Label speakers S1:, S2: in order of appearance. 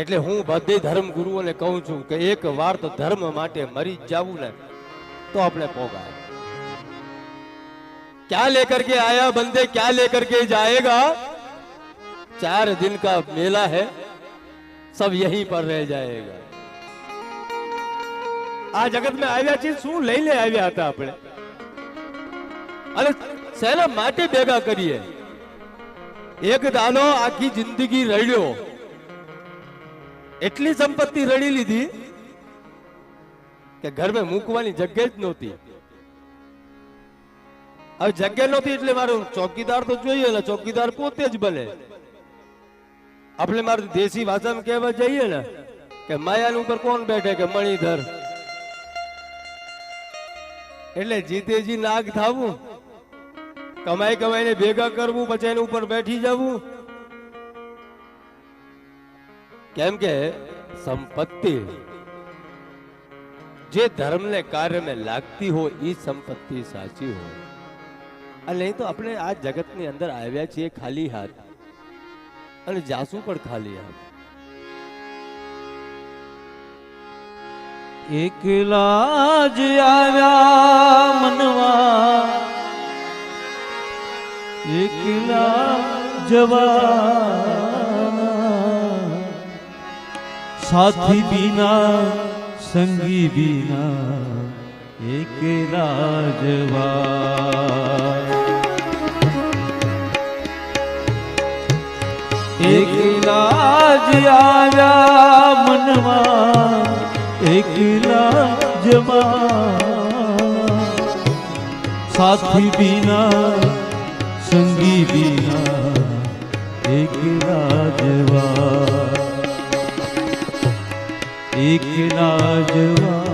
S1: એટલે હું બધી ધર્મ ગુરુઓને કહું છું કે એક વાર તો ધર્મ માટે મરી જાવું ને તો આપણે પોગા કે આ લેકર કે આયા બંદે કે આ લેકર કે જાયેગા 4 દિન કા મેલા હે સબ યહી પર રહે જાયેગા આ જગત મે આયા ચી શું લઈ લે આયા હતા આપણે અને સેવા માટે બેગા કરીએ એક દાણો આખી જિંદગી રળ્યો એટલી સંપત્તિ રડી લીધી કે ઘરમાં મૂકવાની જગ્યા જ નહોતી હવે જગ્યા નહોતી એટલે મારું ચોકીદાર તો જોઈએ ને ચોકીદાર પોતે જ બને આપણે મારું દેશી ભાષામાં કહેવા જઈએ ને કે માયાન ઉપર કોણ બેઠે કે મણીધર એટલે જીતેજી નાગ થાવું કમાઈ કમાઈને ભેગા કરવું પછી એની ઉપર બેઠી જવું કેમ કે સંપત્તિ જે ધર્મ ને કાર્ય મે લાગતી હો એ સંપત્તિ સાચી હો અલે તો આપણે આ જગત ની અંદર આયા છી ખાલી હાથ અને જાશું પણ ખાલી આ
S2: એકલા જ આયા મનવા એકલા જવા साथी बिना संगी बिना एक राजवा एक लाज आया मनवा एक लाजवा साथी बिना संगी बिना एक राजवा એકલા જવા